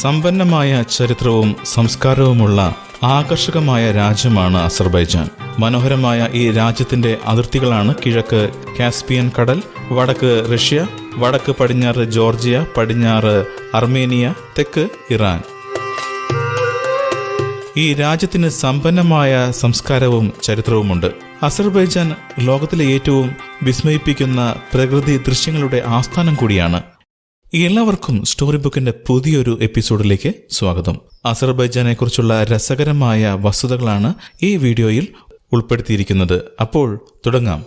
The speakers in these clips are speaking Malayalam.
സമ്പന്നമായ ചരിത്രവും സംസ്കാരവുമുള്ള ആകർഷകമായ രാജ്യമാണ് അസർബൈജാൻ. മനോഹരമായ ഈ രാജ്യത്തിന്റെ അതിർത്തികളാണ് കിഴക്ക് കാസ്പിയൻ കടൽ വടക്ക് റഷ്യ വടക്ക് പടിഞ്ഞാറ് ജോർജിയ പടിഞ്ഞാറ് അർമേനിയ തെക്ക് ഇറാൻ. ഈ രാജ്യത്തിന് സമ്പന്നമായ സംസ്കാരവും ചരിത്രവുമുണ്ട്. അസർബൈജാൻ ലോകത്തിലെ ഏറ്റവും വിസ്മയിപ്പിക്കുന്ന പ്രകൃതി ദൃശ്യങ്ങളുടെ ആസ്ഥാനം കൂടിയാണ് എല്ലാവർക്കും സ്റ്റോറി ബുക്കിന്റെ പുതിയൊരു എപ്പിസോഡിലേക്ക് സ്വാഗതം. അസർബൈജാനെ കുറിച്ചുള്ള രസകരമായ വസ്തുതകളാണ് ഈ വീഡിയോയിൽ ഉൾപ്പെടുത്തിയിരിക്കുന്നത്. അപ്പോൾ തുടങ്ങാം.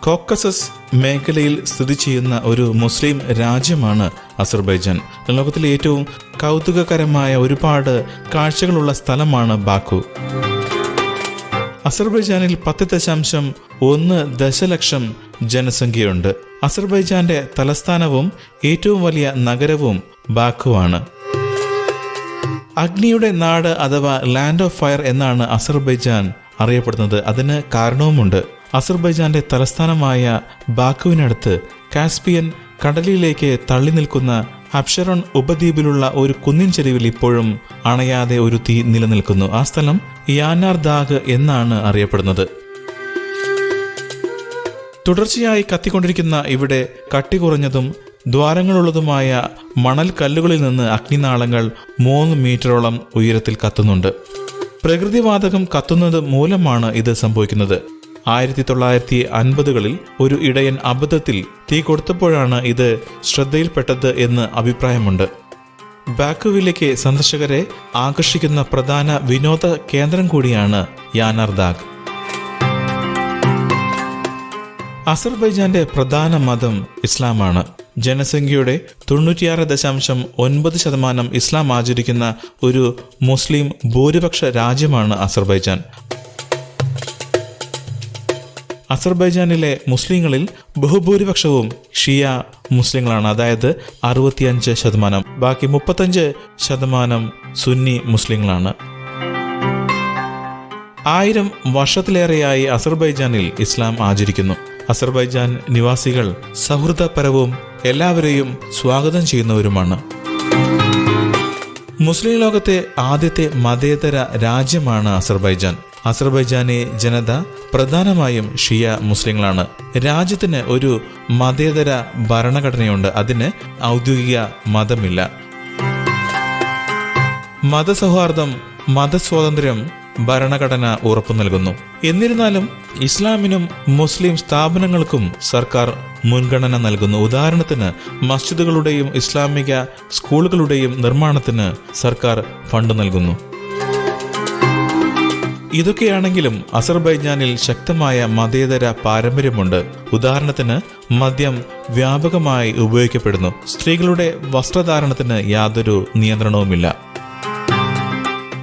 കോക്കസസ് മേഖലയിൽ സ്ഥിതി ചെയ്യുന്ന ഒരു മുസ്ലിം രാജ്യമാണ് അസർബൈജാൻ. ലോകത്തിലെ ഏറ്റവും കൗതുകകരമായ ഒരുപാട് കാഴ്ചകളുള്ള സ്ഥലമാണ് ബാക്കു. അസർബൈജാനിൽ പത്ത് ദശാംശം ഒന്ന് ദശലക്ഷം ജനസംഖ്യയുണ്ട്. അസർബൈജാന്റെ തലസ്ഥാനവും ഏറ്റവും വലിയ നഗരവും ബാക്കുവാണ്. അഗ്നിയുടെ നാട് അഥവാ ലാൻഡ് ഓഫ് ഫയർ എന്നാണ് അസർബൈജാൻ അറിയപ്പെടുന്നത്. അതിന് കാരണവുമുണ്ട്. അസർബൈജാന്റെ തലസ്ഥാനമായ ബാക്കുവിനടുത്ത് കാസ്പിയൻ കടലിലേക്ക് തള്ളി നിൽക്കുന്ന അപ്ഷറോൺ ഉപദ്വീപിലുള്ള ഒരു കുന്നിൻ ചെരുവിൽ ഇപ്പോഴും അണയാതെ ഒരു തീ നിലനിൽക്കുന്നു. ആ സ്ഥലം യാനാർ ദാഗ് എന്നാണ് അറിയപ്പെടുന്നത്. തുടർച്ചയായി കത്തിക്കൊണ്ടിരിക്കുന്ന ഇവിടെ കട്ടി കുറഞ്ഞതും ദ്വാരങ്ങളുള്ളതുമായ മണൽ കല്ലുകളിൽ നിന്ന് അഗ്നിനാളങ്ങൾ മൂന്ന് മീറ്ററോളം ഉയരത്തിൽ കത്തുന്നുണ്ട്. പ്രകൃതിവാതകം കത്തുന്നത് മൂലമാണ് ഇത് സംഭവിക്കുന്നത്. ആയിരത്തി തൊള്ളായിരത്തി അൻപതുകളിൽ ഒരു ഇടയൻ അബദ്ധത്തിൽ തീ കൊടുത്തപ്പോഴാണ് ഇത് ശ്രദ്ധയിൽപ്പെട്ടത് എന്ന് അഭിപ്രായമുണ്ട്. ബാക്കുവിലേക്ക് സന്ദർശകരെ ആകർഷിക്കുന്ന പ്രധാന വിനോദ കേന്ദ്രം കൂടിയാണ് യാനർദാഗ്. അസർബൈജാന്റെ പ്രധാന മതം ഇസ്ലാമാണ്. ജനസംഖ്യയുടെ തൊണ്ണൂറ്റിയാറ് ദശാംശം ഒൻപത് ശതമാനം ഇസ്ലാം ആചരിക്കുന്ന ഒരു മുസ്ലിം ഭൂരിപക്ഷ രാജ്യമാണ് അസർബൈജാൻ. അസർബൈജാനിലെ മുസ്ലിങ്ങളിൽ ബഹുഭൂരിപക്ഷവും ഷിയ മുസ്ലിങ്ങളാണ്. അതായത് അറുപത്തിയഞ്ച് ശതമാനം. ബാക്കി മുപ്പത്തഞ്ച് ശതമാനം സുന്നി മുസ്ലിങ്ങളാണ്. ആയിരം വർഷത്തിലേറെയായി അസർബൈജാനിൽ ഇസ്ലാം ആചരിക്കുന്നു. അസർബൈജാൻ നിവാസികൾ സൗഹൃദപരവും എല്ലാവരെയും സ്വാഗതം ചെയ്യുന്നവരുമാണ്. മുസ്ലിം ലോകത്തെ ആദ്യത്തെ മതേതര രാജ്യമാണ് അസർബൈജാൻ. അസർബൈജാനി ജനത പ്രധാനമായും ഷിയ മുസ്ലിങ്ങളാണ്. രാജ്യത്തിന് ഒരു മതേതര ഭരണഘടനയുണ്ട്. അതിന് ഔദ്യോഗിക മതമില്ല. മതസൗഹാർദ്ദം മതസ്വാതന്ത്ര്യം ഭരണഘടന ഉറപ്പു നൽകുന്നു. എന്നിരുന്നാലും ഇസ്ലാമിനും മുസ്ലിം സ്ഥാപനങ്ങൾക്കും സർക്കാർ മുൻഗണന നൽകുന്നു. ഉദാഹരണത്തിന് മസ്ജിദുകളുടെയും ഇസ്ലാമിക സ്കൂളുകളുടെയും നിർമ്മാണത്തിന് സർക്കാർ ഫണ്ട് നൽകുന്നു. ഇതൊക്കെയാണെങ്കിലും അസർബൈജാനിൽ ശക്തമായ മതേതര പാരമ്പര്യമുണ്ട്. ഉദാഹരണത്തിന് മദ്യം വ്യാപകമായി ഉപയോഗിക്കപ്പെടുന്നു. സ്ത്രീകളുടെ വസ്ത്രധാരണത്തിന് യാതൊരു നിയന്ത്രണവുമില്ല.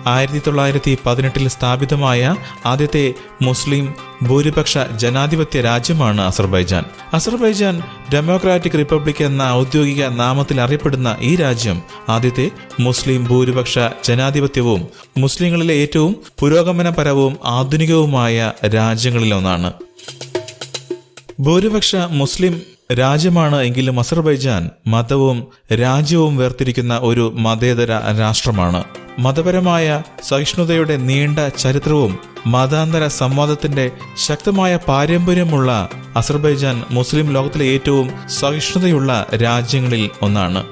ആയിരത്തി തൊള്ളായിരത്തി പതിനെട്ടിൽ സ്ഥാപിതമായ ആദ്യത്തെ മുസ്ലിം ഭൂരിപക്ഷ ജനാധിപത്യ രാജ്യമാണ് അസർബൈജാൻ. അസർബൈജാൻ ഡെമോക്രാറ്റിക് റിപ്പബ്ലിക് എന്ന ഔദ്യോഗിക നാമത്തിൽ അറിയപ്പെടുന്ന ഈ രാജ്യം ആദ്യത്തെ മുസ്ലിം ഭൂരിപക്ഷ ജനാധിപത്യവും മുസ്ലിങ്ങളിലെ ഏറ്റവും പുരോഗമനപരവും ആധുനികവുമായ രാജ്യങ്ങളിലൊന്നാണ്. ഭൂരിപക്ഷ മുസ്ലിം രാജ്യമാണ് എങ്കിലും അസർബൈജാൻ മതവും രാജ്യവും വേർതിരിക്കുന്ന ഒരു മതേതര രാഷ്ട്രമാണ്. മതപരമായ സഹിഷ്ണുതയുടെ നീണ്ട ചരിത്രവും മതാന്തര സംവാദത്തിന്റെ ശക്തമായ പാരമ്പര്യമുള്ള അസർബൈജാൻ മുസ്ലിം ലോകത്തിലെ ഏറ്റവും സഹിഷ്ണുതയുള്ള രാജ്യങ്ങളിൽ ഒന്നാണ്.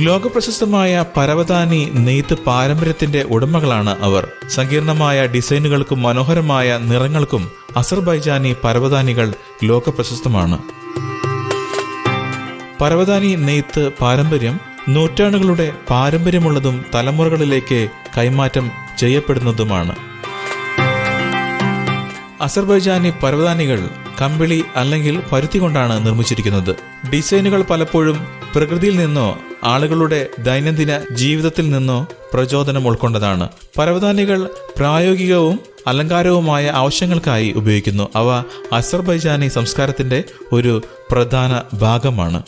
ലോകപ്രശസ്തമായ പരവതാനി നെയ്ത്ത് പാരമ്പര്യത്തിന്റെ ഉടമകളാണ് അവർ. സങ്കീർണമായ ഡിസൈനുകൾക്കും മനോഹരമായ നിറങ്ങൾക്കും അസർബൈജാനി പരവതാനികൾ ലോകപ്രശസ്തമാണ്. പരവതാനി നെയ്ത്ത് പാരമ്പര്യം നൂറ്റാണ്ടുകളുടെ പാരമ്പര്യമുള്ളതും തലമുറകളിലേക്ക് കൈമാറ്റം ചെയ്യപ്പെടുന്നതുമാണ്. അസർബൈജാനി പർവതാനികൾ കമ്പിളി അല്ലെങ്കിൽ പരുത്തി കൊണ്ടാണ് നിർമ്മിച്ചിരിക്കുന്നത്. ഡിസൈനുകൾ പലപ്പോഴും പ്രകൃതിയിൽ നിന്നോ ആളുകളുടെ ദൈനംദിന ജീവിതത്തിൽ നിന്നോ പ്രചോദനം ഉൾക്കൊണ്ടതാണ്. പരവതാനികൾ പ്രായോഗികവും അലങ്കാരവുമായ ആവശ്യങ്ങൾക്കായി ഉപയോഗിക്കുന്നു. അവ അസർബൈജാനി സംസ്കാരത്തിന്റെ ഒരു പ്രധാന ഭാഗമാണ്.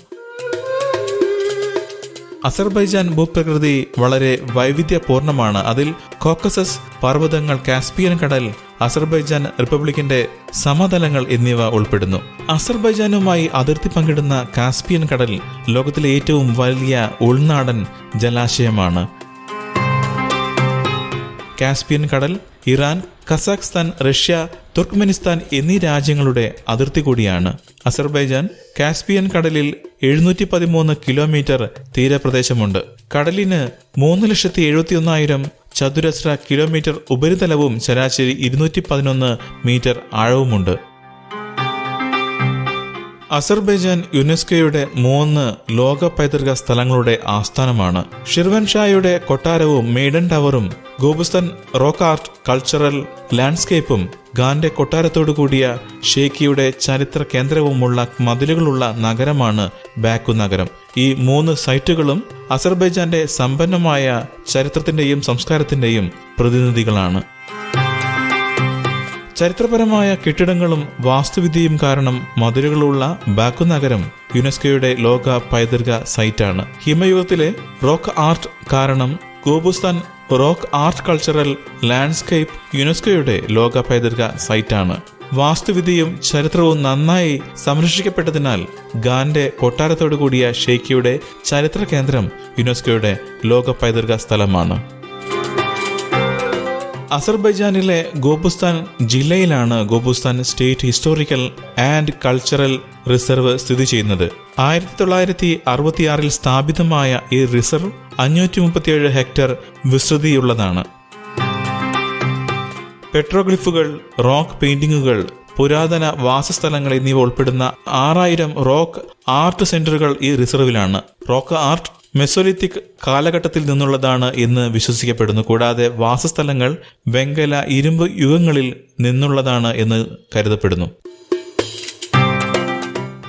അസർബൈജാൻ ഭൂപ്രകൃതി വളരെ വൈവിധ്യപൂർണമാണ്. അതിൽ കോക്കസസ് പർവതങ്ങൾ കാസ്പിയൻ കടൽ അസർബൈജാൻ റിപ്പബ്ലിക്കിന്റെ സമതലങ്ങൾ എന്നിവ ഉൾപ്പെടുന്നു. അസർബൈജാനുമായി അതിർത്തി പങ്കിടുന്ന കാസ്പിയൻ കടൽ ലോകത്തിലെ ഏറ്റവും വലിയ ഉൾനാടൻ ജലാശയമാണ്. കാസ്പിയൻ കടൽ ഇറാൻ കസാഖ്സ്ഥാൻ റഷ്യ തുർക്ക്മെനിസ്ഥാൻ എന്നീ രാജ്യങ്ങളുടെ അതിർത്തി കൂടിയാണ്. അസർബൈജാൻ കാസ്പിയൻ കടലിൽ എഴുന്നൂറ്റി പതിമൂന്ന് കിലോമീറ്റർ തീരപ്രദേശമുണ്ട്. കടലിന് മൂന്ന് ലക്ഷത്തി എഴുപത്തി ഒന്നായിരം ചതുരശ്ര കിലോമീറ്റർ ഉപരിതലവും ശരാശരി ഇരുന്നൂറ്റി പതിനൊന്ന് മീറ്റർ ആഴവുമുണ്ട്. അസർബൈജാൻ യുനെസ്കോയുടെ മൂന്ന് ലോക പൈതൃക സ്ഥലങ്ങളുടെ ആസ്ഥാനമാണ്. ഷിർവൻഷായുടെ കൊട്ടാരവും മെയ്ഡൻ ടവറും ഗോപുസ്തൻ റോക്ക് ആർട്ട് കൾച്ചറൽ ലാൻഡ്സ്കേപ്പും ഗാന്റെ കൊട്ടാരത്തോടു കൂടിയ ഷേക്കിയുടെ ചരിത്ര കേന്ദ്രവുമുള്ള മതിലുകളുള്ള നഗരമാണ് ബാക്കു നഗരം. ഈ മൂന്ന് സൈറ്റുകളും അസർബൈജാന്റെ സമ്പന്നമായ ചരിത്രത്തിന്റെയും സംസ്കാരത്തിന്റെയും പ്രതിനിധികളാണ്. ചരിത്രപരമായ കെട്ടിടങ്ങളും വാസ്തുവിദ്യയും കാരണം മതിലുകളുള്ള ബാക്കു നഗരം യുനെസ്കോയുടെ ലോക പൈതൃക സൈറ്റാണ്. ഹിമയുഗത്തിലെ റോക്ക് ആർട്ട് കാരണം Gobustan rock art cultural landscape യുനെസ്കോയുടെ ലോക പൈതൃക സൈറ്റാണ്. വാസ്തുവിദ്യയും ചരിത്രവും നന്നായി സംരക്ഷിക്കപ്പെട്ടതിനാൽ ഗാന്റെ കൊട്ടാരത്തോടു കൂടിയ ഷെയ്ക്കിയുടെ ചരിത്ര കേന്ദ്രം യുനെസ്കോയുടെ ലോക പൈതൃക സ്ഥലമാണ്. അസർബൈജാനിലെ ഗോപുസ്ഥാൻ ജില്ലയിലാണ് Gobustan state historical and cultural reserve സ്ഥിതി ചെയ്യുന്നത്. ആയിരത്തി തൊള്ളായിരത്തി അറുപത്തിയാറിൽ സ്ഥാപിതമായ ഈ റിസർവ് അഞ്ഞൂറ്റി മുപ്പത്തിയേഴ് ഹെക്ടർ വിസ്തൃതിയുള്ളതാണ്. പെട്രോഗ്ലിഫുകൾ റോക്ക് പെയിന്റിങ്ങുകൾ പുരാതന വാസസ്ഥലങ്ങൾ എന്നിവ ഉൾപ്പെടുന്ന ആറായിരം റോക്ക് ആർട്ട് സെന്ററുകൾ ഈ റിസർവിലാണ്. റോക്ക് ആർട്ട് മെസോലിത്തിക് കാലഘട്ടത്തിൽ നിന്നുള്ളതാണ് എന്ന് വിശ്വസിക്കപ്പെടുന്നു. കൂടാതെ വാസസ്ഥലങ്ങൾ വെങ്കല ഇരുമ്പ് യുഗങ്ങളിൽ നിന്നുള്ളതാണ് എന്ന് കരുതപ്പെടുന്നു.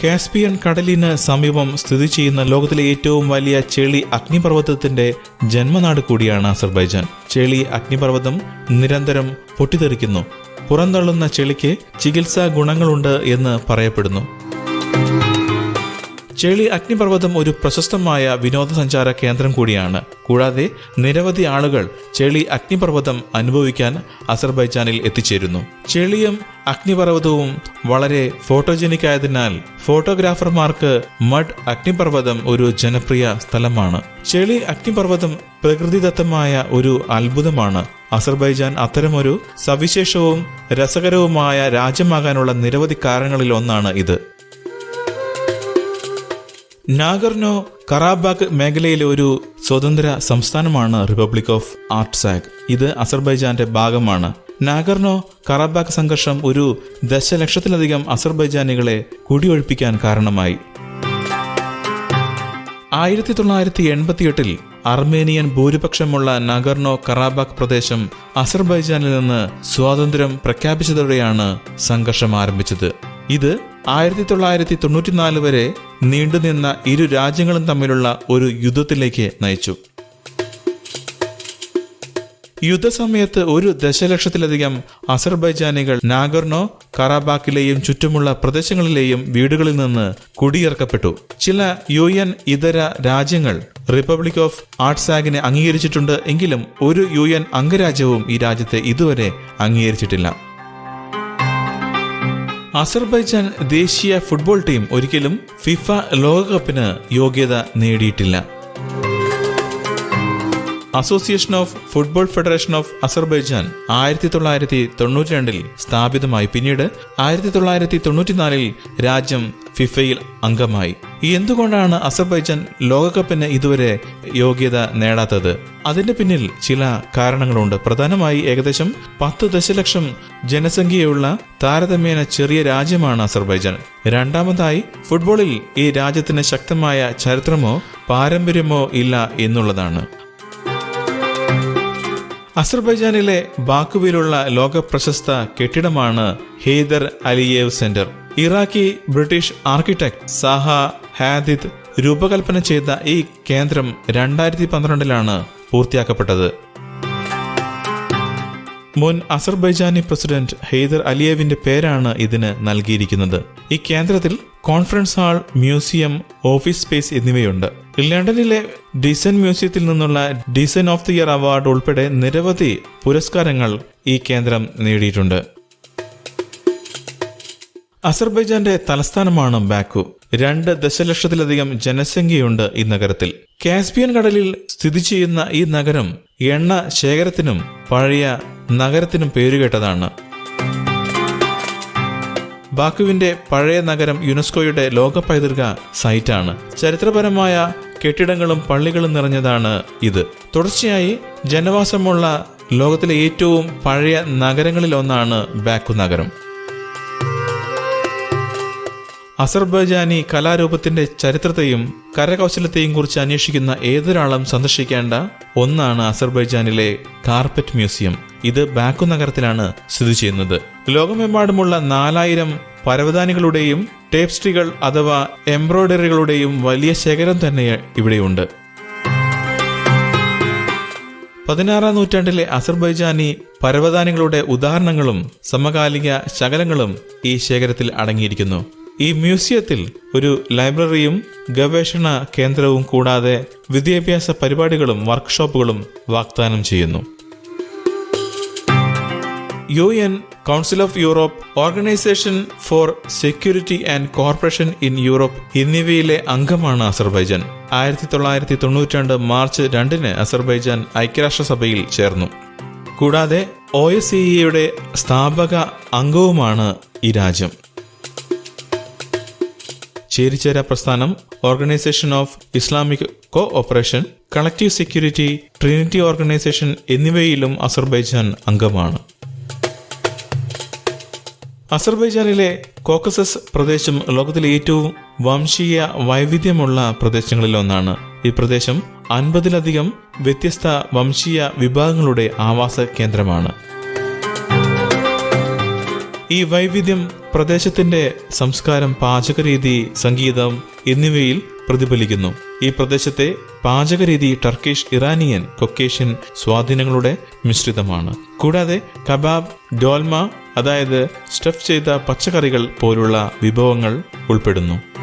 കാസ്പിയൻ കടലിന് സമീപം സ്ഥിതി ചെയ്യുന്ന ലോകത്തിലെ ഏറ്റവും വലിയ ചെളി അഗ്നിപർവതത്തിന്റെ ജന്മനാട് കൂടിയാണ് അസർബൈജാൻ. ചെളി അഗ്നിപർവതം നിരന്തരം പൊട്ടിത്തെറിക്കുന്നു. പുറന്തള്ളുന്ന ചെളിക്ക് ചികിത്സാ ഗുണങ്ങളുണ്ട് എന്ന് പറയപ്പെടുന്നു. ചെളി അഗ്നിപർവതം ഒരു പ്രശസ്തമായ വിനോദസഞ്ചാര കേന്ദ്രം കൂടിയാണ്. കൂടാതെ നിരവധി ആളുകൾ ചെളി അഗ്നിപർവതം അനുഭവിക്കാൻ അസർബൈജാനിൽ എത്തിച്ചേരുന്നു. ചെളിയും അഗ്നിപർവതവും വളരെ ഫോട്ടോജനിക് ആയതിനാൽ ഫോട്ടോഗ്രാഫർമാർക്ക് മഡ് അഗ്നിപർവതം ഒരു ജനപ്രിയ സ്ഥലമാണ്. ചെളി അഗ്നിപർവതം പ്രകൃതിദത്തമായ ഒരു അത്ഭുതമാണ്. അസർബൈജാൻ അത്തരമൊരു സവിശേഷവും രസകരവുമായ രാജ്യമാകാനുള്ള നിരവധി കാരണങ്ങളിൽ ഒന്നാണ് ഇത്. നാഗർനോ കറാബാഗ് മേഖലയിലെ ഒരു സ്വതന്ത്ര സംസ്ഥാനമാണ് റിപ്പബ്ലിക് ഓഫ് ആർട്സാഗ് ഇത് അസർബൈജാന്റെ ഭാഗമാണ്. നാഗർനോ കറാബാഗ് സംഘർഷം ഒരു ദശലക്ഷത്തിലധികം അസർബൈജാനികളെ കുടിയൊഴിപ്പിക്കാൻ കാരണമായി. ആയിരത്തി തൊള്ളായിരത്തി എൺപത്തിയെട്ടിൽ അർമേനിയൻ ഭൂരിപക്ഷമുള്ള നഗർനോ കറാബാഗ് പ്രദേശം അസർബൈജാനിൽ നിന്ന് സ്വാതന്ത്ര്യം പ്രഖ്യാപിച്ചതോടെയാണ് സംഘർഷം ആരംഭിച്ചത്. ഇത് ആയിരത്തി തൊള്ളായിരത്തി തൊണ്ണൂറ്റിനാല് വരെ നീണ്ടുനിന്ന ഇരു രാജ്യങ്ങളും തമ്മിലുള്ള ഒരു യുദ്ധത്തിലേക്ക് നയിച്ചു. യുദ്ധസമയത്ത് ഒരു ദശലക്ഷത്തിലധികം അസർബൈജാനികൾ നാഗർനോ കറാബാക്കിലെയും ചുറ്റുമുള്ള പ്രദേശങ്ങളിലെയും വീടുകളിൽ നിന്ന് കുടിയിറക്കപ്പെട്ടു. ചില യു എൻ ഇതര രാജ്യങ്ങൾ റിപ്പബ്ലിക് ഓഫ് ആർട്സാഗിനെ അംഗീകരിച്ചിട്ടുണ്ട് എങ്കിലും ഒരു യു എൻ അംഗരാജ്യവും ഈ രാജ്യത്തെ ഇതുവരെ അംഗീകരിച്ചിട്ടില്ല. അസർബൈജാൻ ദേശീയ ഫുട്ബോൾ ടീം ഒരിക്കലും ഫിഫ ലോകകപ്പിന് യോഗ്യത നേടിയിട്ടില്ല. Association of football federation of Azerbaijan ആയിരത്തി തൊള്ളായിരത്തി തൊണ്ണൂറ്റി രണ്ടിൽ സ്ഥാപിതമായി. പിന്നീട് ആയിരത്തി തൊള്ളായിരത്തി തൊണ്ണൂറ്റിനാലിൽ രാജ്യം ഫിഫയിൽ അംഗമായി. എന്തുകൊണ്ടാണ് അസർബൈജാൻ ലോകകപ്പിന് ഇതുവരെ യോഗ്യത നേടാത്തത്? അതിന്റെ പിന്നിൽ ചില കാരണങ്ങളുണ്ട്. പ്രധാനമായി ഏകദേശം പത്ത് ദശലക്ഷം ജനസംഖ്യയുള്ള താരതമ്യേന ചെറിയ രാജ്യമാണ് അസർബൈജാൻ. രണ്ടാമതായി ഫുട്ബോളിൽ ഈ രാജ്യത്തിന് ശക്തമായ ചരിത്രമോ പാരമ്പര്യമോ ഇല്ല എന്നുള്ളതാണ്. അസർബൈജാനിലെ ബാക്കുവിലുള്ള ലോക പ്രശസ്ത കെട്ടിടമാണ് Heydar Aliyev centre. Iraqi British architect Zaha Hadid രൂപകൽപ്പന ചെയ്ത ഈ കേന്ദ്രം രണ്ടായിരത്തി പന്ത്രണ്ടിലാണ് പൂർത്തിയാക്കപ്പെട്ടത്. മുൻ അസർബൈജാനി പ്രസിഡന്റ് ഹെയ്ദർ അലിയേവിന്റെ പേരാണ് ഇതിന് നൽകിയിരിക്കുന്നത്. ഈ കേന്ദ്രത്തിൽ conference hall museum office space എന്നിവയുണ്ട്. ലണ്ടനിലെ ഡിസൻ മ്യൂസിയത്തിൽ നിന്നുള്ള design of the year award ഉൾപ്പെടെ നിരവധി പുരസ്കാരങ്ങൾ ഈ കേന്ദ്രം നേടിയിട്ടുണ്ട്. അസർബൈജാന്റെ തലസ്ഥാനമാണ് ബാക്കു. രണ്ട് ദശലക്ഷത്തിലധികം ജനസംഖ്യയുണ്ട് ഈ നഗരത്തിൽ. കാസ്പിയൻ കടലിൽ സ്ഥിതി ചെയ്യുന്ന ഈ നഗരം എണ്ണ ശേഖരത്തിനും പഴയ നഗരത്തിനും പേരുകേട്ടതാണ്. ബാക്കുവിന്റെ പഴയ നഗരം യുനെസ്കോയുടെ ലോക പൈതൃക സൈറ്റാണ്. ചരിത്രപരമായ കെട്ടിടങ്ങളും പള്ളികളും നിറഞ്ഞതാണ് ഇത്. തുടർച്ചയായി ജനവാസമുള്ള ലോകത്തിലെ ഏറ്റവും പഴയ നഗരങ്ങളിൽ ഒന്നാണ് ബാക്കു നഗരം. അസർബൈജാനി കലാരൂപത്തിന്റെ ചരിത്രത്തെയും കരകൗശലത്തെയും കുറിച്ച് അന്വേഷിക്കുന്ന ഏതൊരാളും സന്ദർശിക്കേണ്ട ഒന്നാണ് അസർബൈജാനിലെ കാർപ്പറ്റ് മ്യൂസിയം. ഇത് ബാക്കു നഗരത്തിലാണ് സ്ഥിതി ചെയ്യുന്നത്. ലോകമെമ്പാടുമുള്ള നാലായിരം പരവതാനികളുടെയും ടേപ്സ്ട്രികൾ അഥവാ എംബ്രോയ്ഡറികളുടെയും വലിയ ശേഖരം തന്നെ ഇവിടെയുണ്ട്. പതിനാറാം നൂറ്റാണ്ടിലെ അസർബൈജാനി പരവതാനികളുടെ ഉദാഹരണങ്ങളും സമകാലിക ശകലങ്ങളും ഈ ശേഖരത്തിൽ അടങ്ങിയിരിക്കുന്നു. ഈ മ്യൂസിയത്തിൽ ഒരു ലൈബ്രറിയും ഗവേഷണ കേന്ദ്രവും കൂടാതെ വിദ്യാഭ്യാസ പരിപാടികളും വർക്ക്ഷോപ്പുകളും വാഗ്ദാനം ചെയ്യുന്നു. U N council of Europe organisation for security and corporation in Europe എന്നിവയിലെ അംഗമാണ് അസർബൈജാൻ. ആയിരത്തി തൊള്ളായിരത്തി തൊണ്ണൂറ്റി രണ്ട് മാർച്ച് രണ്ടിന് അസർബൈജാൻ ഐക്യരാഷ്ട്രസഭയിൽ ചേർന്നു. കൂടാതെ ഒ എസ് സ്ഥാപക അംഗവുമാണ് ഈ രാജ്യം. ചേരിചേര പ്രസ്ഥാനം organisation of Islamic cooperation collective security trinity organisation എന്നിവയിലും അസർബൈജാൻ അംഗമാണ്. അസർബൈജാനിലെ കോക്കസസ് പ്രദേശം ലോകത്തിലെ ഏറ്റവും വംശീയ വൈവിധ്യമുള്ള പ്രദേശങ്ങളിലൊന്നാണ് ഈ പ്രദേശം അൻപതിലധികം വ്യത്യസ്ത വംശീയ വിഭാഗങ്ങളുടെ ആവാസ കേന്ദ്രമാണ്. ഈ വൈവിധ്യം പ്രദേശത്തിന്റെ സംസ്കാരം പാചകരീതി സംഗീതം എന്നിവയിൽ പ്രതിഫലിക്കുന്നു. ഈ പ്രദേശത്തെ പാചകരീതി ടർക്കിഷ് ഇറാനിയൻ കൊക്കേഷ്യൻ സ്വാധീനങ്ങളുടെ മിശ്രിതമാണ്. കൂടാതെ കബാബ് ഡോൽമ അതായത് സ്റ്റഫ് ചെയ്ത പച്ചക്കറികൾ പോലുള്ള വിഭവങ്ങൾ ഉൾപ്പെടുന്നു.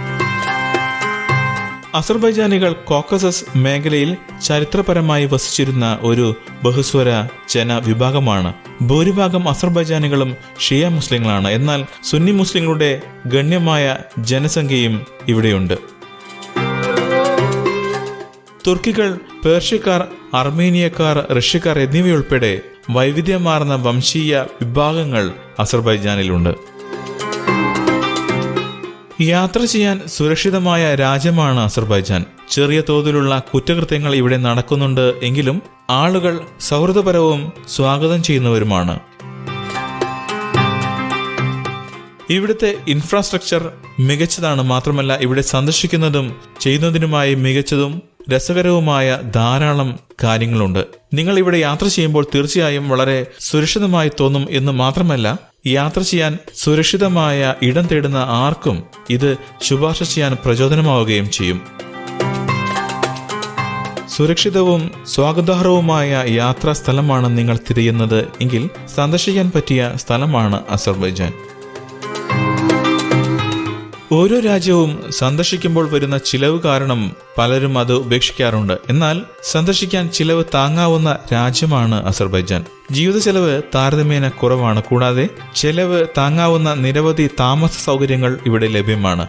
അസർബൈജാനികൾ കോക്കസസ് മേഖലയിൽ ചരിത്രപരമായി വസിച്ചിരുന്ന ഒരു ബഹുസ്വര ജനവിഭാഗമാണ്. ഭൂരിഭാഗം അസർബൈജാനികളും ഷിയ മുസ്ലിങ്ങളാണ്. എന്നാൽ സുന്നി മുസ്ലിങ്ങളുടെ ഗണ്യമായ ജനസംഖ്യയും ഇവിടെയുണ്ട്. തുർക്കികൾ പേർഷ്യക്കാർ അർമേനിയക്കാർ റഷ്യക്കാർ എന്നിവയുൾപ്പെടെ വൈവിധ്യമാർന്ന വംശീയ വിഭാഗങ്ങൾ അസർബൈജാനിലുണ്ട്. യാത്ര ചെയ്യാൻ സുരക്ഷിതമായ രാജ്യമാണ് അസർബൈജാൻ. ചെറിയ തോതിലുള്ള കുറ്റകൃത്യങ്ങൾ ഇവിടെ നടക്കുന്നുണ്ട് എങ്കിലും ആളുകൾ സൗഹൃദപരവും സ്വാഗതം ചെയ്യുന്നവരുമാണ്. ഇവിടുത്തെ ഇൻഫ്രാസ്ട്രക്ചർ മികച്ചതാണ്. മാത്രമല്ല ഇവിടെ സന്ദർശിക്കുന്നതും ചെയ്യുന്നതിനുമായി മികച്ചതും രസകരവുമായ ധാരാളം കാര്യങ്ങളുണ്ട്. നിങ്ങൾ ഇവിടെ യാത്ര ചെയ്യുമ്പോൾ തീർച്ചയായും വളരെ സുരക്ഷിതമായി തോന്നും എന്ന് മാത്രമല്ല യാത്ര ചെയ്യാൻ സുരക്ഷിതമായ ഇടം തേടുന്ന ആർക്കും ഇത് ശുപാർശ ചെയ്യാൻ പ്രചോദനമാവുകയും ചെയ്യും. സുരക്ഷിതവും സ്വാഗതാർഹവുമായ യാത്രാ സ്ഥലമാണ് നിങ്ങൾ തിരയുന്നത് എങ്കിൽ സന്ദർശിക്കാൻ പറ്റിയ സ്ഥലമാണ് അസർബൈജാൻ. ഓരോ രാജ്യവും സന്ദർശിക്കുമ്പോൾ വരുന്ന ചിലവ് കാരണം പലരും അത് ഉപേക്ഷിക്കാറുണ്ട്. എന്നാൽ സന്ദർശിക്കാൻ ചിലവ് താങ്ങാവുന്ന രാജ്യമാണ് അസർബൈജാൻ. ജീവിത ചെലവ് താരതമ്യേന കുറവാണ്. കൂടാതെ ചെലവ് താങ്ങാവുന്ന നിരവധി താമസ സൗകര്യങ്ങൾ ഇവിടെ ലഭ്യമാണ്.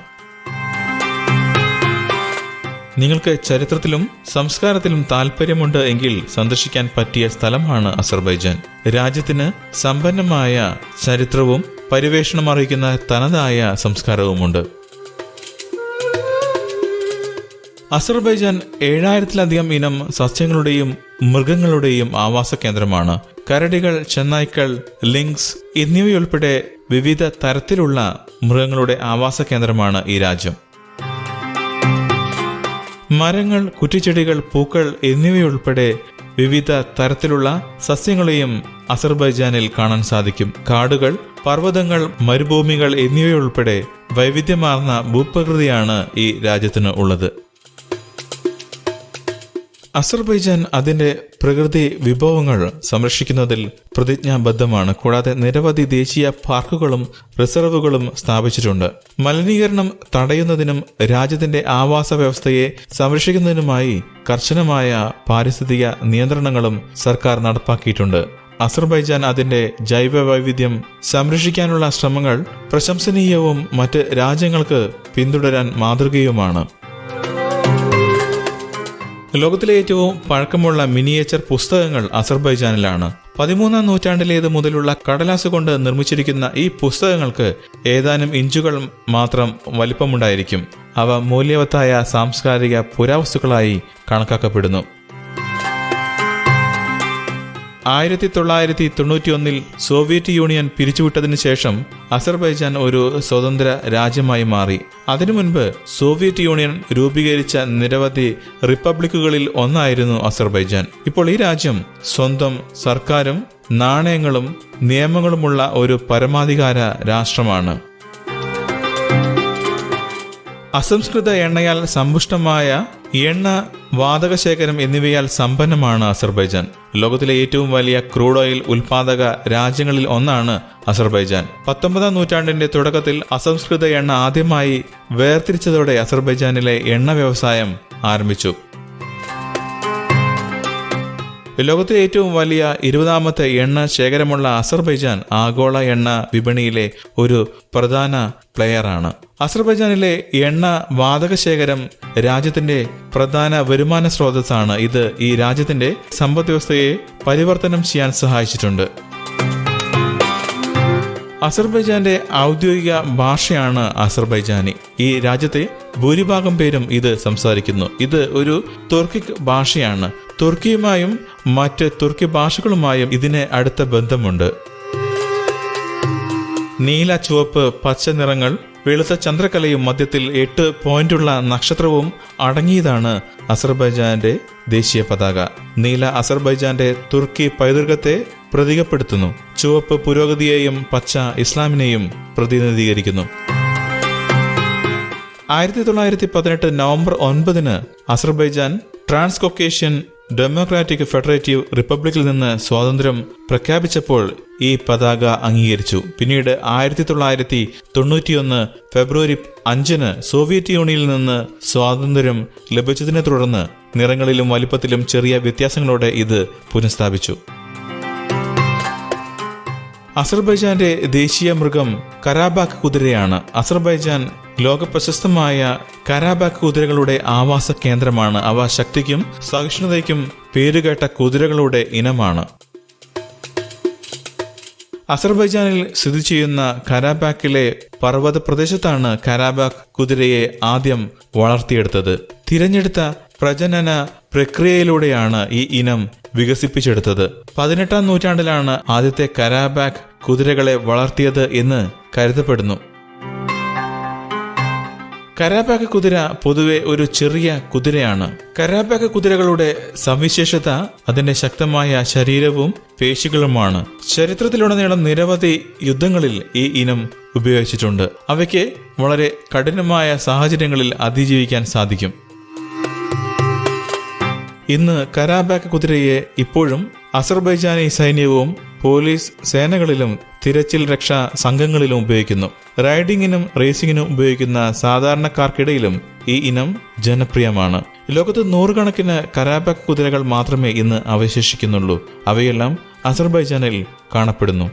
നിങ്ങൾക്ക് ചരിത്രത്തിലും സംസ്കാരത്തിലും താല്പര്യമുണ്ട് എങ്കിൽ സന്ദർശിക്കാൻ പറ്റിയ സ്ഥലമാണ് അസർബൈജാൻ. രാജ്യത്തിന് സമ്പന്നമായ ചരിത്രവും പരിവേഷണം അറിയിക്കുന്ന തനതായ സംസ്കാരവുമുണ്ട്. അസർബൈജാൻ ഏഴായിരത്തിലധികം ഇനം സസ്യങ്ങളുടെയും മൃഗങ്ങളുടെയും ആവാസ കേന്ദ്രമാണ്. കരടികൾ ചെന്നായ്ക്കൾ ലിങ്സ് എന്നിവയുൾപ്പെടെ വിവിധ തരത്തിലുള്ള മൃഗങ്ങളുടെ ആവാസ കേന്ദ്രമാണ് ഈ രാജ്യം. മരങ്ങൾ കുറ്റിച്ചെടികൾ പൂക്കൾ എന്നിവയുൾപ്പെടെ വിവിധ തരത്തിലുള്ള സസ്യങ്ങളെയും അസർബൈജാനിൽ കാണാൻ സാധിക്കും. കാടുകൾ പർവതങ്ങൾ മരുഭൂമികൾ എന്നിവയുൾപ്പെടെ വൈവിധ്യമാർന്ന ഭൂപ്രകൃതിയാണ് ഈ രാജ്യത്തിന് ഉള്ളത്. അസർബൈജാൻ അതിന്റെ പ്രകൃതി വിഭവങ്ങൾ സംരക്ഷിക്കുന്നതിൽ പ്രതിജ്ഞാബദ്ധമാണ്. കൂടാതെ നിരവധി ദേശീയ പാർക്കുകളും റിസർവുകളും സ്ഥാപിച്ചിട്ടുണ്ട്. മലിനീകരണം തടയുന്നതിനും രാജ്യത്തിന്റെ ആവാസ വ്യവസ്ഥയെ സംരക്ഷിക്കുന്നതിനുമായി കർശനമായ പാരിസ്ഥിതിക നിയന്ത്രണങ്ങളും സർക്കാർ നടപ്പാക്കിയിട്ടുണ്ട്. അസർബൈജാൻ അതിന്റെ ജൈവ വൈവിധ്യം സംരക്ഷിക്കാനുള്ള ശ്രമങ്ങൾ പ്രശംസനീയവും മറ്റ് രാജ്യങ്ങൾക്ക് പിന്തുടരാൻ മാതൃകയുമാണ്. ലോകത്തിലെ ഏറ്റവും പഴക്കമുള്ള മിനിയേച്ചർ പുസ്തകങ്ങൾ അസർബൈജാനിലാണ്. പതിമൂന്നാം നൂറ്റാണ്ടിലേത് മുതലുള്ള കടലാസ് കൊണ്ട് നിർമ്മിച്ചിരിക്കുന്ന ഈ പുസ്തകങ്ങൾക്ക് ഏതാനും ഇഞ്ചുകൾ മാത്രം വലിപ്പമുണ്ടായിരിക്കും. അവ മൂല്യവത്തായ സാംസ്കാരിക പുരാവസ്തുക്കളായി കണക്കാക്കപ്പെടുന്നു. ആയിരത്തി തൊള്ളായിരത്തി തൊണ്ണൂറ്റിയൊന്നിൽ സോവിയറ്റ് യൂണിയൻ പിരിച്ചുവിട്ടതിനു ശേഷം അസർബൈജാൻ ഒരു സ്വതന്ത്ര രാജ്യമായി മാറി. അതിനു മുൻപ് സോവിയറ്റ് യൂണിയൻ രൂപീകരിച്ച നിരവധി റിപ്പബ്ലിക്കുകളിൽ ഒന്നായിരുന്നു അസർബൈജാൻ. ഇപ്പോൾ ഈ രാജ്യം സ്വന്തം സർക്കാരും നാണയങ്ങളും നിയമങ്ങളുമുള്ള ഒരു പരമാധികാര രാഷ്ട്രമാണ്. അസംസ്കൃത എണ്ണയാൽ സമ്പുഷ്ടമായ എണ്ണ വാതക ശേഖരം എന്നിവയാൽ സമ്പന്നമാണ് അസർബൈജാൻ. ലോകത്തിലെ ഏറ്റവും വലിയ ക്രൂഡ് ഓയിൽ ഉൽപാദക രാജ്യങ്ങളിൽ ഒന്നാണ് അസർബൈജാൻ. പത്തൊമ്പതാം നൂറ്റാണ്ടിന്റെ തുടക്കത്തിൽ അസംസ്കൃത എണ്ണ ആദ്യമായി വേർതിരിച്ചതോടെ അസർബൈജാനിലെ എണ്ണ വ്യവസായം ആരംഭിച്ചു. ലോകത്തിലെ ഏറ്റവും വലിയ ഇരുപതാമത്തെ എണ്ണ ശേഖരമുള്ള അസർബൈജാൻ ആഗോള എണ്ണ വിപണിയിലെ ഒരു പ്രധാന പ്ലെയറാണ് അസർബൈജാനിലെ എണ്ണ വാതക ശേഖരം രാജ്യത്തിന്റെ പ്രധാന വരുമാന സ്രോതസ്സാണ്. ഇത് ഈ രാജ്യത്തിന്റെ സമ്പദ് വ്യവസ്ഥയെ പരിവർത്തനം ചെയ്യാൻ സഹായിച്ചിട്ടുണ്ട്. അസർബൈജാന്റെ ഔദ്യോഗിക ഭാഷയാണ് അസർബൈജാനി. ഈ രാജ്യത്തെ ഭൂരിഭാഗം പേരും ഇത് സംസാരിക്കുന്നു. ഇത് ഒരു തുർക്കിക് ഭാഷയാണ്. തുർക്കിയുമായും മറ്റ് തുർക്കി ഭാഷകളുമായും ഇതിന് അടുത്ത ബന്ധമുണ്ട്. നീല ചുവപ്പ് പച്ച നിറങ്ങൾ വെളുത്ത ചന്ദ്രകലയും മധ്യത്തിൽ എട്ട് പോയിന്റുള്ള നക്ഷത്രവും അടങ്ങിയതാണ് അസർബൈജാന്റെ ദേശീയ പതാക. നീല അസർബൈജാന്റെ തുർക്കി പൈതൃകത്തെ പ്രതീകപ്പെടുത്തുന്നു. ചുവപ്പ് പുരോഗതിയെയും പച്ച ഇസ്ലാമിനെയും പ്രതിനിധീകരിക്കുന്നു. ആയിരത്തി തൊള്ളായിരത്തി പതിനെട്ട് നവംബർ ഒൻപതിന് അസർബൈജാൻ ട്രാൻസ്കൊക്കേഷ്യൻ ഡെമോക്രാറ്റിക് ഫെഡറേറ്റീവ് റിപ്പബ്ലിക്കിൽ നിന്ന് സ്വാതന്ത്ര്യം പ്രഖ്യാപിച്ചപ്പോൾ ഈ പതാക അംഗീകരിച്ചു. പിന്നീട് ആയിരത്തി തൊള്ളായിരത്തി തൊണ്ണൂറ്റിയൊന്ന് ഫെബ്രുവരി അഞ്ചിന് സോവിയറ്റ് യൂണിയനിൽ നിന്ന് സ്വാതന്ത്ര്യം ലഭിച്ചതിനെ തുടർന്ന് നിറങ്ങളിലും വലിപ്പത്തിലും ചെറിയ വ്യത്യാസങ്ങളോടെ ഇത് പുനഃസ്ഥാപിച്ചു. അസർബൈജാന്റെ ദേശീയ മൃഗം കരാബാക്ക് കുതിരയാണ്. അസർബൈജാൻ ലോകപ്രശസ്തമായ കരാബാക്ക് കുതിരകളുടെ ആവാസ കേന്ദ്രമാണ്. അവ ശക്തിക്കും സഹിഷ്ണുതയ്ക്കും പേരുകേട്ട കുതിരകളുടെ ഇനമാണ്. അസർബൈജാനിൽ സ്ഥിതി ചെയ്യുന്ന കരാബാക്കിലെ പർവത പ്രദേശത്താണ് കരാബാക്ക് കുതിരയെ ആദ്യം വളർത്തിയെടുത്തത്. തിരഞ്ഞെടുത്ത പ്രജനന പ്രക്രിയയിലൂടെയാണ് ഈ ഇനം വികസിപ്പിച്ചെടുത്തത്. പതിനെട്ടാം നൂറ്റാണ്ടിലാണ് ആദ്യത്തെ കരാബാക്ക് കുതിരകളെ വളർത്തിയത് എന്ന് കരുതപ്പെടുന്നു. കരാബാക്ക് കുതിര പൊതുവെ ഒരു ചെറിയ കുതിരയാണ്. കരാബാക്ക് കുതിരകളുടെ സവിശേഷത അതിന്റെ ശക്തമായ ശരീരവും പേശികളുമാണ്. ചരിത്രത്തിലുടനീളം നിരവധി യുദ്ധങ്ങളിൽ ഈ ഇനം ഉപയോഗിച്ചിട്ടുണ്ട്. അവയ്ക്ക് വളരെ കഠിനമായ സാഹചര്യങ്ങളിൽ അതിജീവിക്കാൻ സാധിക്കും. ഇന്ന് കരാബാക്ക് കുതിരയെ ഇപ്പോഴും അസർബൈജാനി സൈന്യവും പോലീസ് സേനകളിലും തിരച്ചിൽ രക്ഷാ സംഘങ്ങളിലും ഉപയോഗിക്കുന്നു. റൈഡിങ്ങിനും റേസിംഗിനും ഉപയോഗിക്കുന്ന സാധാരണക്കാർക്കിടയിലും ഈ ഇനം ജനപ്രിയമാണ്. ലോകത്ത് നൂറുകണക്കിന് കരാബക് കുതിരകൾ മാത്രമേ ഇന്ന് അവശേഷിക്കുന്നുള്ളൂ. അവയെല്ലാം അസർബൈജാനിൽ കാണപ്പെടുന്നു.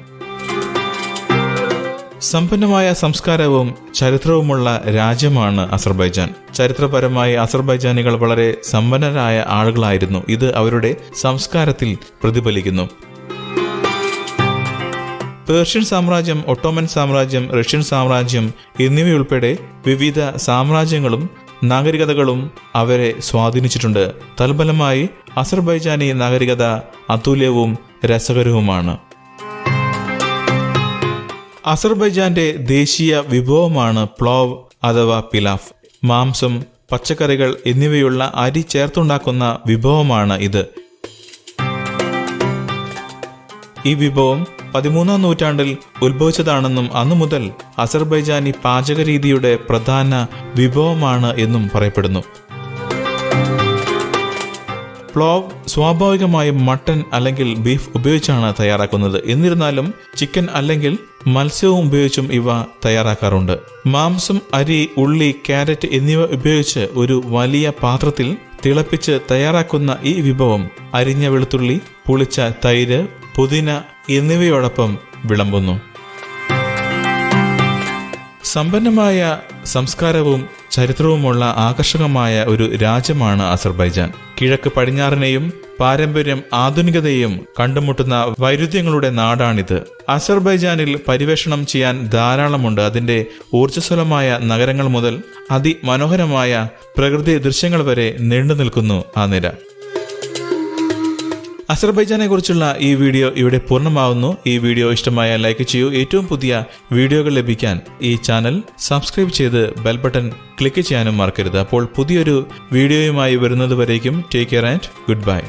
സമ്പന്നമായ സംസ്കാരവും ചരിത്രവുമുള്ള രാജ്യമാണ് അസർബൈജാൻ. ചരിത്രപരമായി അസർബൈജാനികൾ വളരെ സമ്പന്നരായ ആളുകളായിരുന്നു. ഇത് അവരുടെ സംസ്കാരത്തിൽ പ്രതിഫലിക്കുന്നു. പേർഷ്യൻ സാമ്രാജ്യം ഒട്ടോമൻ സാമ്രാജ്യം റഷ്യൻ സാമ്രാജ്യം എന്നിവയുൾപ്പെടെ വിവിധ സാമ്രാജ്യങ്ങളും നാഗരികതകളും അവരെ സ്വാധീനിച്ചിട്ടുണ്ട്. തൽഫലമായി അസർബൈജാനി നാഗരികത അതുല്യവും രസകരവുമാണ്. അസർബൈജാന്റെ ദേശീയ വിഭവമാണ് പ്ലോവ് അഥവാ പിലാഫ്. മാംസം പച്ചക്കറികൾ എന്നിവയുള്ള അരി ചേർത്തുണ്ടാക്കുന്ന വിഭവമാണ് ഇത്. ഈ വിഭവം പതിമൂന്നാം നൂറ്റാണ്ടിൽ ഉത്ഭവിച്ചതാണെന്നും അന്നു മുതൽ അസർബൈജാനി പാചകരീതിയുടെ പ്രധാന വിഭവമാണ് എന്നും പറയപ്പെടുന്നു. പ്ലോവ് സ്വാഭാവികമായും മട്ടൺ അല്ലെങ്കിൽ ബീഫ് ഉപയോഗിച്ചാണ് തയ്യാറാക്കുന്നത്. എന്നിരുന്നാലും ചിക്കൻ അല്ലെങ്കിൽ മത്സ്യവും ഉപയോഗിച്ചും ഇവ തയ്യാറാക്കാറുണ്ട്. മാംസം അരി ഉള്ളി ക്യാരറ്റ് എന്നിവ ഉപയോഗിച്ച് ഒരു വലിയ പാത്രത്തിൽ തിളപ്പിച്ച് തയ്യാറാക്കുന്ന ഈ വിഭവം അരിഞ്ഞ വെളുത്തുള്ളി പുളിച്ച തൈര് പുതിന എന്നിവയോടൊപ്പം വിളമ്പുന്നു. സമ്പന്നമായ സംസ്കാരവും ചരിത്രവുമുള്ള ആകർഷകമായ ഒരു രാജ്യമാണ് അസർബൈജാൻ. കിഴക്ക് പടിഞ്ഞാറിനെയും പാരമ്പര്യം ആധുനികതയും കണ്ടുമുട്ടുന്ന വൈരുദ്ധ്യങ്ങളുടെ നാടാണിത്. അസർബൈജാനിൽ പരിവേഷണം ചെയ്യാൻ ധാരാളമുണ്ട്. അതിന്റെ ഊർജസ്വലമായ നഗരങ്ങൾ മുതൽ അതിമനോഹരമായ പ്രകൃതി ദൃശ്യങ്ങൾ വരെ നീണ്ടു നിൽക്കുന്നു ആ നിര. അസർബൈജാനെ കുറിച്ചുള്ള ഈ വീഡിയോ ഇവിടെ പൂർണമാവുന്നു. ഈ വീഡിയോ ഇഷ്ടമായ ലൈക്ക് ചെയ്യൂ. ഏറ്റവും പുതിയ വീഡിയോകൾ ലഭിക്കാൻ ഈ ചാനൽ സബ്സ്ക്രൈബ് ചെയ്ത് ബെൽ ബട്ടൺ ക്ലിക്ക് ചെയ്യാനും മറക്കരുത്. അപ്പോൾ പുതിയൊരു വീഡിയോയുമായി വരുന്നത് വരേക്കും take care and good bye.